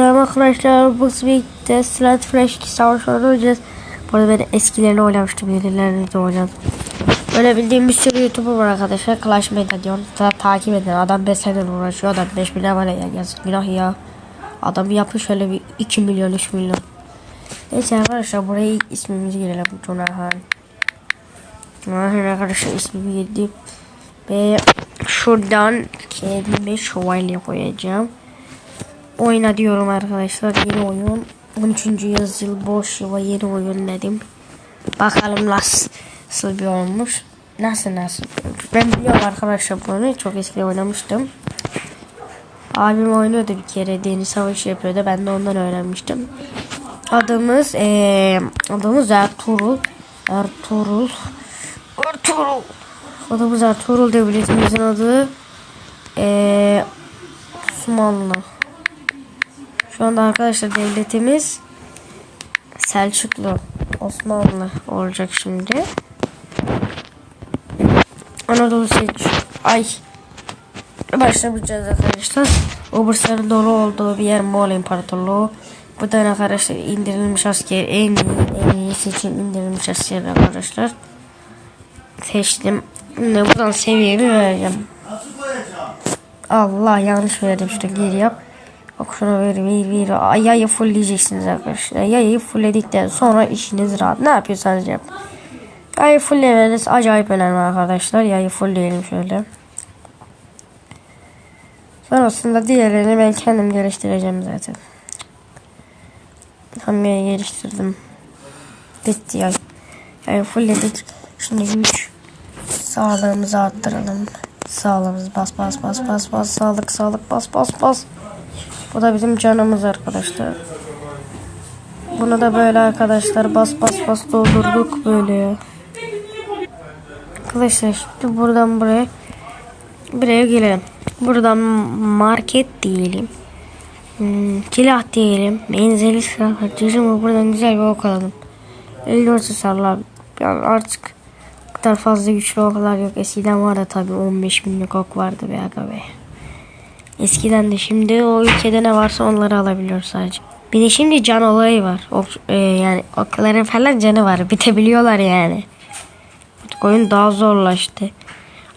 Selam arkadaşlar. Bu birlikte Slide Flash 2 savaş oynayacağız. Bu arada ben eskilerini oynamıştım. Yenilerini de oynadım. Böyle bildiğim bir sürü YouTuber var arkadaşlar. Clash Medallion. Ta takip edin. Adam 5 senedir uğraşıyor. Adam 5 milyon var ya. Yazık günah ya. Adam yapmış şöyle bir 2 milyon 3 milyon. Neyse arkadaşlar buraya ismimizi girelim. Cunahan. Cunahan arkadaşlar ismimi girdim. Ve şuradan kendime şövalye koyacağım. Oyna diyorum arkadaşlar. Yeni oyun. 13. yüzyıl boş yuva yeni oyun dedim. Bakalım nasıl bir olmuş. Nasıl nasıl? Ben biliyorum arkadaşlar bunu. Çok eski oynamıştım. Abim oynuyordu bir kere. Deniz savaşı yapıyordu. Ben de ondan öğrenmiştim. Adımız ee, adımız Ertuğrul. Ertuğrul. Ertuğrul. Adımız Ertuğrul devletimizin adı ee, Osmanlı. Şu anda arkadaşlar devletimiz Selçuklu Osmanlı olacak şimdi. Anadolu Selçuk. Ay. Başlamayacağız arkadaşlar. Obursların dolu olduğu bir yer Moğol İmparatorluğu. Buradan arkadaşlar indirilmiş asker en iyi, en iyi seçim indirilmiş asker arkadaşlar. Seçtim. Şimdi buradan seviyemi vereceğim. Allah yanlış verdim şurada geri yap. Bak şunu ver ver ver. Yayı fullleyeceksiniz arkadaşlar. Yayı fullledikten sonra işiniz rahat. Ne yapıyorsanız yap. Yayı fulllemeniz acayip önemli arkadaşlar. Yayı fullleyelim şöyle. Sonrasında diğerlerini ben kendim geliştireceğim zaten. Tam yayı geliştirdim. Bitti yay. Yayı fullledik. Şimdi güç sağlığımızı arttıralım. Sağlığımız bas bas bas bas bas sağlık sağlık bas bas bas. Bu da bizim canımız arkadaşlar. Bunu da böyle arkadaşlar bas bas bas doldurduk böyle. Arkadaşlar şimdi buradan buraya buraya gelelim. Buradan market diyelim. Hmm, silah diyelim. Menzili silah harcayacağım buradan güzel bir ok alalım. 54 sarılar. Yani artık kadar fazla güçlü oklar yok. Eskiden vardı tabi 15 binlik ok vardı be aga be. Eskiden de şimdi o ülkede ne varsa onları alabiliyor sadece. Bir de şimdi can olayı var. Ok, e, yani okların falan canı var. Bitebiliyorlar yani. Artık oyun daha zorlaştı.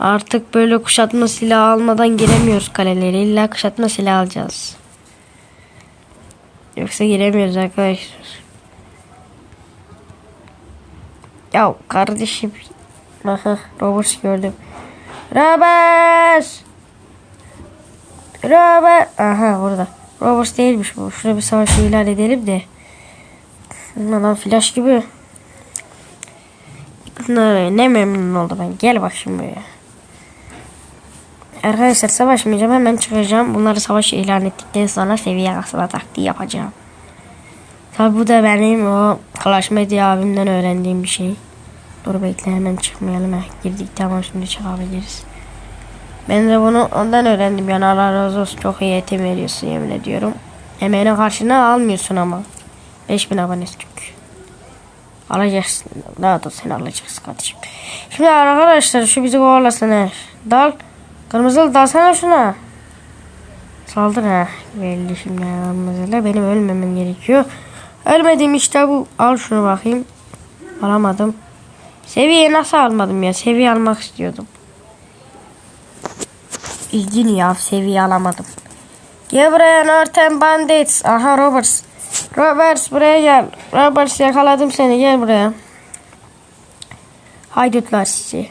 Artık böyle kuşatma silahı almadan giremiyoruz kaleleri. İlla kuşatma silahı alacağız. Yoksa giremiyoruz arkadaşlar. Ya kardeşim. Aha Robert gördüm. Robert! Robert. Aha burada. Robert değilmiş bu. Şurada bir savaş ilan edelim de. Adam flash gibi. Ne memnun oldum ben. Gel bak şimdi buraya. Arkadaşlar savaşmayacağım. Hemen çıkacağım. Bunları savaş ilan ettikten sonra seviye kasma taktiği yapacağım. Tabi bu da benim o Clash Media abimden öğrendiğim bir şey. Dur bekle hemen çıkmayalım. Heh, girdik tamam şimdi çıkabiliriz. Ben de bunu ondan öğrendim. Yani Allah razı olsun çok iyi eğitim veriyorsun yemin ediyorum. Emeğine karşına almıyorsun ama. 5000 abonesi çünkü. Alacaksın. Daha da sen alacaksın kardeşim. Şimdi arkadaşlar şu bizi kovalasın he. Dal. Kırmızılı dalsana şuna. Saldır ha. Belli şimdi kırmızılı. Benim ölmemem gerekiyor. Ölmedim işte bu. Al şunu bakayım. Alamadım. Seviye nasıl almadım ya? Seviye almak istiyordum. İlgin ya seviye alamadım. Gel buraya Northern Bandits. Aha Roberts. Roberts buraya gel. Roberts yakaladım seni gel buraya. Haydutlar sizi.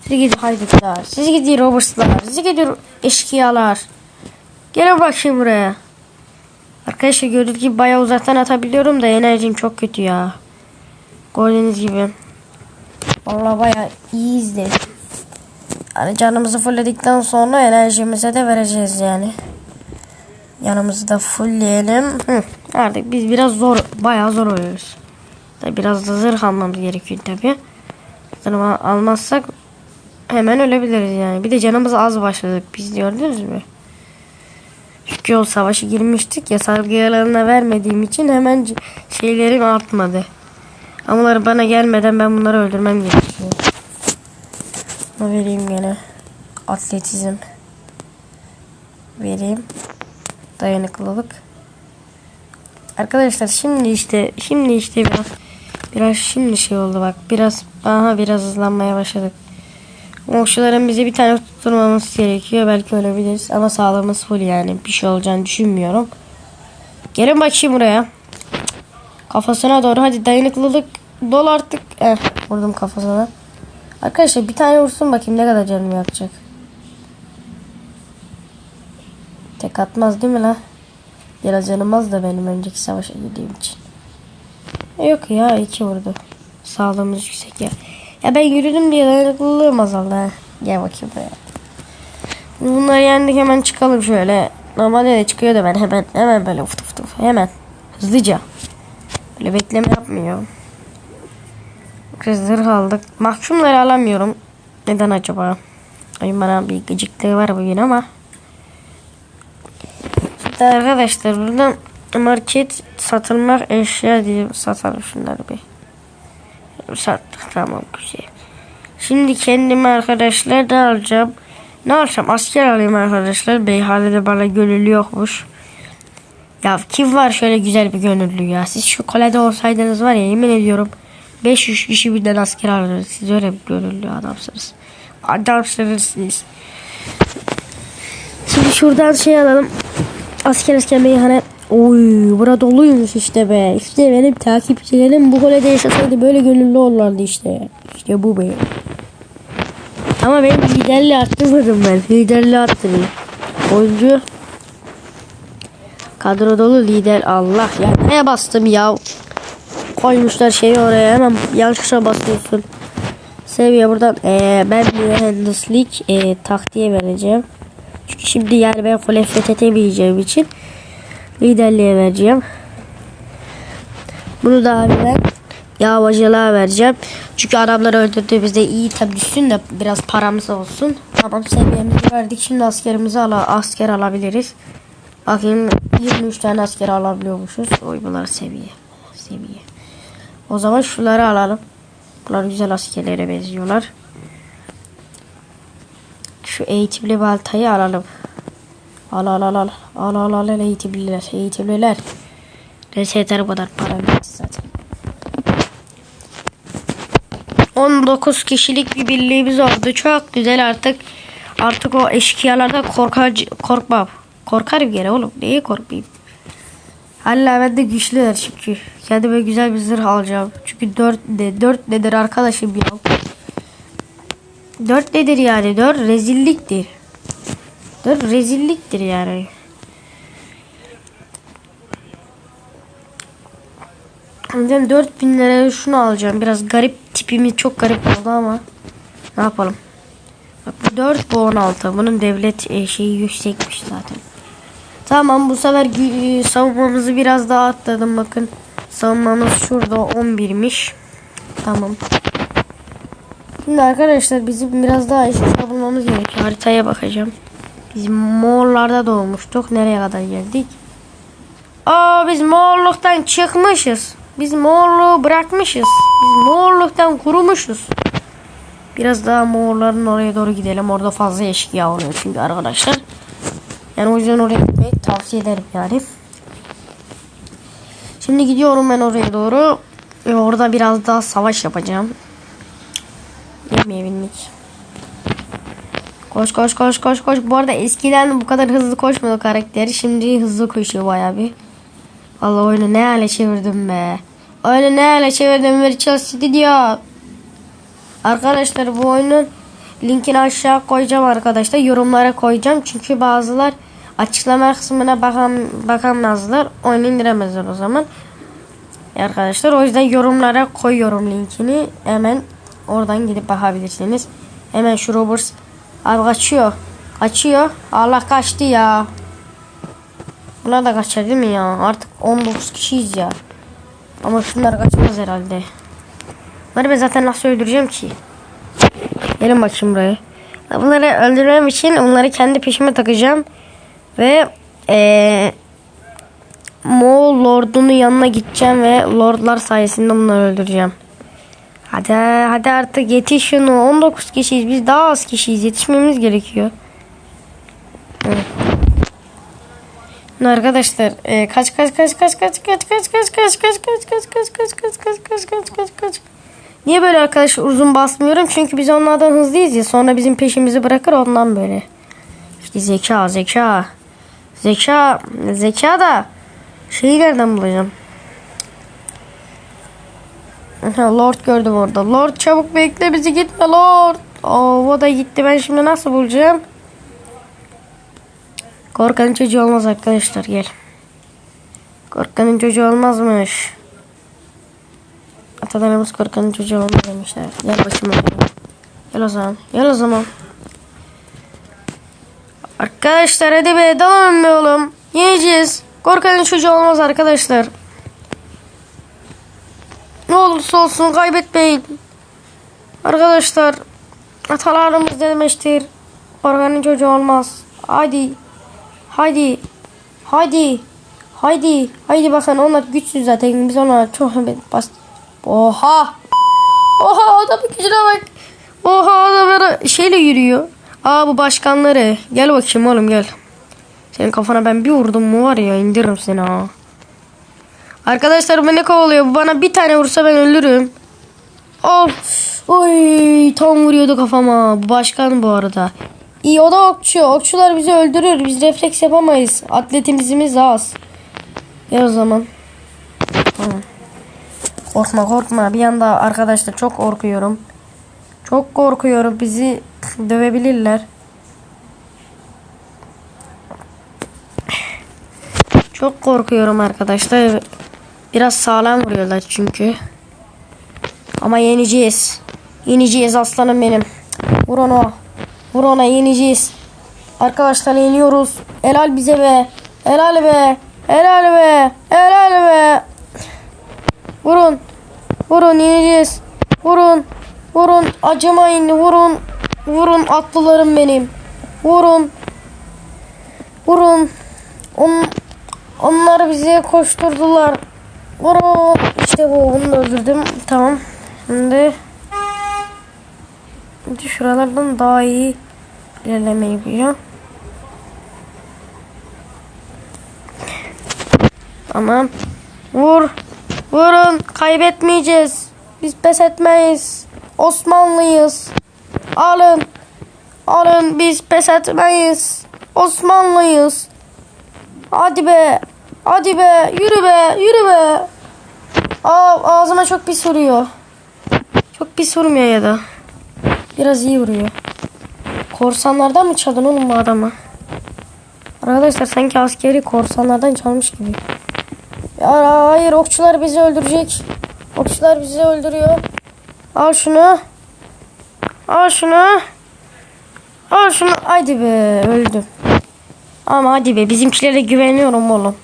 Siz gidin haydutlar. Siz gidin Roberts'lar. Siz gidin eşkıyalar. Gelin bakayım buraya. Arkadaşlar gördüğünüz gibi bayağı uzaktan atabiliyorum da enerjim çok kötü ya. Gördüğünüz gibi. Vallahi bayağı iyiyiz de. Hani canımızı fullledikten sonra enerjimize de vereceğiz yani. Yanımızı da fullleyelim. Hı, artık biz biraz zor, bayağı zor. Tabii biraz da zırh almamız gerekiyor tabi. Zırh almazsak hemen ölebiliriz yani. Bir de canımız az başladık biz gördünüz mü? Çünkü yol savaşı girmiştik ya salgılarına vermediğim için hemen şeylerim artmadı. Ama bunlar bana gelmeden ben bunları öldürmem gerekiyor. Bunu vereyim gene. Atletizm. Vereyim. Dayanıklılık. Arkadaşlar şimdi işte şimdi işte biraz biraz şimdi şey oldu bak biraz aha biraz hızlanmaya başladık. Okçuların bize bir tane tutturmamız gerekiyor. Belki ölebiliriz ama sağlığımız full yani. Bir şey olacağını düşünmüyorum. Gelin bakayım buraya. Kafasına doğru hadi dayanıklılık dol artık. Eh vurdum kafasına. Arkadaşlar bir tane vursun bakayım ne kadar canımı yakacak. Tek atmaz değil mi la? Biraz canım az da benim önceki savaşa girdiğim için. E, Yok ya iki vurdu. Sağlığımız yüksek ya. Ya ben yürüdüm diye dayanıklılığım azaldı ha. Gel bakayım buraya. Bunları yendik hemen çıkalım şöyle. Normalde de çıkıyor da ben hemen hemen böyle fıtı fıtı hemen. Hızlıca. Böyle bekleme yapmıyor. Kız zırh aldık. Mahkumları alamıyorum. Neden acaba? Ay bana bir gıcıklığı var bugün ama. Şimdi arkadaşlar buradan market satılmak eşya diye satalım şunları bir. Sattık tamam güzel. Şimdi kendime arkadaşlar ne alacağım? Ne alacağım? Asker alayım arkadaşlar. Beyhane'de bana gönüllü yokmuş. Ya kim var şöyle güzel bir gönüllü ya? Siz şu kalede olsaydınız var ya yemin ediyorum 500 kişi birden asker alırdınız. Siz öyle bir gönüllü adamsınız. Adamsınız siz. Şimdi şuradan şey alalım. Asker asker meyhane. Oy bura doluymuş işte be. İşte benim takipçilerim bu kolede yaşasaydı böyle gönüllü olurlardı işte. İşte bu be. Ama benim liderliği arttırmadım ben. Liderliği arttırayım. Oyuncu. Kadro dolu lider Allah ya. Neye bastım ya? Koymuşlar şeyi oraya hemen yanlışa basıyorsun. Seviye buradan ee, ben mühendislik ee, taktiğe vereceğim. Çünkü şimdi yani ben kule fethedemeyeceğim için liderliğe vereceğim. Bunu da abi ben yağmacılığa vereceğim. Çünkü adamları öldürdüğümüzde iyi tabi düşsün de biraz paramız olsun. Tamam seviyemizi verdik. Şimdi askerimizi ala asker alabiliriz. Bakayım 23 tane asker alabiliyormuşuz. Oy bunlar seviye. Seviye. O zaman şunları alalım. Bunlar güzel askerlere benziyorlar. Şu eğitimli baltayı alalım. Al al al al. Al al al eğitimliler. Eğitimliler. Neyse yeter bu kadar para zaten. 19 kişilik bir birliğimiz oldu. Çok güzel artık. Artık o eşkıyalardan korkar, korkmam. Korkarım gene oğlum. Neye korkmayayım? Hala ben de güçlüler çünkü. Kendime güzel bir zırh alacağım. Çünkü 4 de 4 nedir arkadaşım ya? 4 nedir yani? 4 rezilliktir. 4 rezilliktir yani. Ben 4000 liraya şunu alacağım. Biraz garip tipimi çok garip oldu ama ne yapalım? Bak bu 4 bu 16. Bunun devlet e, şeyi yüksekmiş zaten. Tamam bu sefer e, savunmamızı biraz daha atladım bakın. Savunmamız şurada 11'miş. Tamam. Şimdi arkadaşlar bizim biraz daha eşit bulmamız gerekiyor. Haritaya bakacağım. Biz Moğollarda doğmuştuk. Nereye kadar geldik? Aa biz Moğolluktan çıkmışız. Biz Moğolluğu bırakmışız. Biz Moğolluktan kurumuşuz. Biraz daha Moğolların oraya doğru gidelim. Orada fazla eşkıya oluyor çünkü arkadaşlar. Yani o yüzden oraya gitmeyi tavsiye ederim yani. Şimdi gidiyorum ben oraya doğru. Ve orada biraz daha savaş yapacağım. Yemeyebilmek. Koş koş koş koş koş. Bu arada eskiden bu kadar hızlı koşmuyordu karakteri. Şimdi hızlı koşuyor bayağı bir. Vallahi oyunu ne hale çevirdim be. Oyunu ne hale çevirdim Virtual City diyor. Arkadaşlar bu oyunun linkini aşağı koyacağım arkadaşlar. Yorumlara koyacağım. Çünkü bazılar açıklama kısmına bakam, bakamazlar. Oyunu indiremezler o zaman. Arkadaşlar o yüzden yorumlara koyuyorum linkini. Hemen oradan gidip bakabilirsiniz. Hemen şu Roberts abi kaçıyor. Kaçıyor. Allah kaçtı ya. Buna da kaçar değil mi ya? Artık 19 kişiyiz ya. Ama şunlar kaçmaz herhalde. Bunları ben zaten nasıl öldüreceğim ki? Gelin bakayım buraya. Bunları öldürmem için onları kendi peşime takacağım. Ve eee Moğol lordunun yanına gideceğim ve lordlar sayesinde bunları öldüreceğim. Hadi hadi artık yetiş şunu. 19 kişiyiz. Biz daha az kişiyiz. Yetişmemiz gerekiyor. Evet. Şimdi arkadaşlar e, kaç kaç kaç kaç kaç kaç kaç kaç kaç kaç kaç kaç kaç kaç kaç kaç kaç kaç kaç Niye böyle arkadaşlar uzun basmıyorum? Çünkü biz onlardan hızlıyız ya. Sonra bizim peşimizi bırakır ondan böyle. İşte zeka zeka. Zeka zeka da şeyi nereden bulacağım? Lord gördüm orada. Lord çabuk bekle bizi gitme Lord. Oo, o da gitti. Ben şimdi nasıl bulacağım? Korkanın çocuğu olmaz arkadaşlar gel. Korkanın çocuğu olmazmış. Atalarımız korkanın çocuğu olmaz demişler. Gel başıma. Gel o zaman. Gel o zaman. Arkadaşlar hadi be dalalım be oğlum. Yeneceğiz. Korkanın çocuğu olmaz arkadaşlar. Ne olursa olsun kaybetmeyin. Arkadaşlar atalarımız demiştir. Korkanın çocuğu olmaz. Hadi. Hadi. Hadi. Hadi. Hadi bakın onlar güçsüz zaten. Biz ona çok bas. Oha. Oha adamın gücüne bak. Oha adam böyle şeyle yürüyor. Aa bu başkanları. Gel bakayım oğlum gel. Senin kafana ben bir vurdum mu var ya indiririm seni ha. Arkadaşlar beni kovalıyor. Bu bana bir tane vursa ben ölürüm. Of. Oy tam vuruyordu kafama. Bu başkan bu arada. İyi o da okçu. Okçular bizi öldürür. Biz refleks yapamayız. Atletimizimiz az. Ya o zaman. Tamam. Korkma korkma. Bir yanda arkadaşlar çok korkuyorum. Çok korkuyorum. Bizi dövebilirler. Çok korkuyorum arkadaşlar. Biraz sağlam vuruyorlar çünkü. Ama yeneceğiz. Yeneceğiz aslanım benim. Vur onu. Vur ona yeneceğiz. Arkadaşlar yeniyoruz. Helal bize be. Helal be. Helal be. Helal be. Vurun. Vurun yeneceğiz. Vurun. Vurun. Acımayın. Vurun. Vurun atlılarım benim. Vurun. Vurun. On, onlar bize koşturdular. Vurun. İşte bu. Bunu da öldürdüm. Tamam. Şimdi Şimdi şuralardan daha iyi ilerleme yapacağım. Tamam. Vur. Vurun. Kaybetmeyeceğiz. Biz pes etmeyiz. Osmanlıyız. Alın. Alın biz pes etmeyiz. Osmanlıyız. Hadi be. Hadi be. Yürü be. Yürü be. Aa, ağzıma çok pis vuruyor. Çok pis vurmuyor ya da. Biraz iyi vuruyor. Korsanlardan mı çaldın oğlum bu adamı? Arkadaşlar sanki askeri korsanlardan çalmış gibi. Ya hayır okçular bizi öldürecek. Okçular bizi öldürüyor. Al şunu. Al şunu. Al şunu. Hadi be öldüm. Ama hadi be bizimkilere güveniyorum oğlum.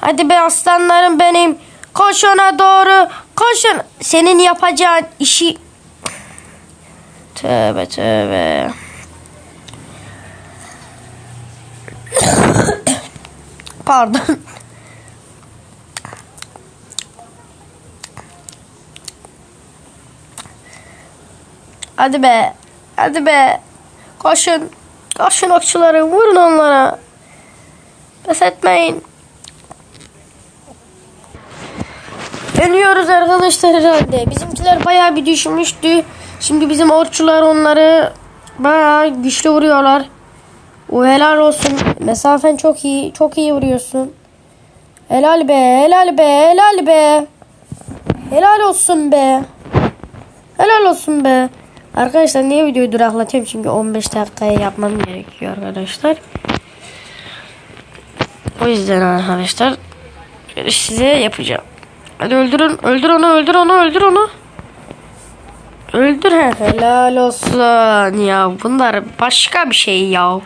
Hadi be aslanlarım benim. Koş ona doğru. Koşun. Senin yapacağın işi Tövbe tövbe. Pardon. Hadi be. Hadi be. Koşun. Koşun okçuları. Vurun onlara. Pes etmeyin. Dönüyoruz arkadaşlar herhalde. Bizimkiler bayağı bir düşmüştü. Şimdi bizim orçular onları bayağı güçlü vuruyorlar. O helal olsun. Mesafen çok iyi. Çok iyi vuruyorsun. Helal be. Helal be. Helal be. Helal olsun be. Helal olsun be. Arkadaşlar niye videoyu duraklatıyorum? Çünkü 15 dakikaya yapmam gerekiyor arkadaşlar. O yüzden arkadaşlar size yapacağım. Hadi öldürün. Öldür onu. Öldür onu. Öldür onu. Öldür he. Helal olsun ya. Bunlar başka bir şey ya.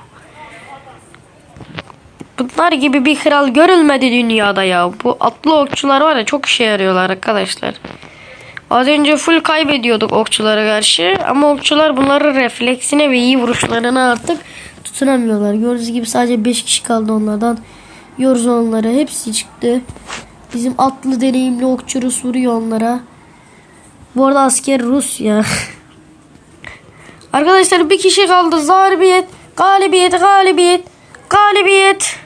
Bunlar gibi bir kral görülmedi dünyada ya. Bu atlı okçular var ya çok işe yarıyorlar arkadaşlar. Az önce full kaybediyorduk okçulara karşı. Ama okçular bunların refleksine ve iyi vuruşlarına artık tutunamıyorlar. Gördüğünüz gibi sadece 5 kişi kaldı onlardan. Yoruz onlara. Hepsi çıktı. Bizim atlı deneyimli okçu Rus vuruyor onlara. Bu arada asker Rus ya. Arkadaşlar bir kişi kaldı. Zarbiyet, galibiyet, galibiyet, galibiyet.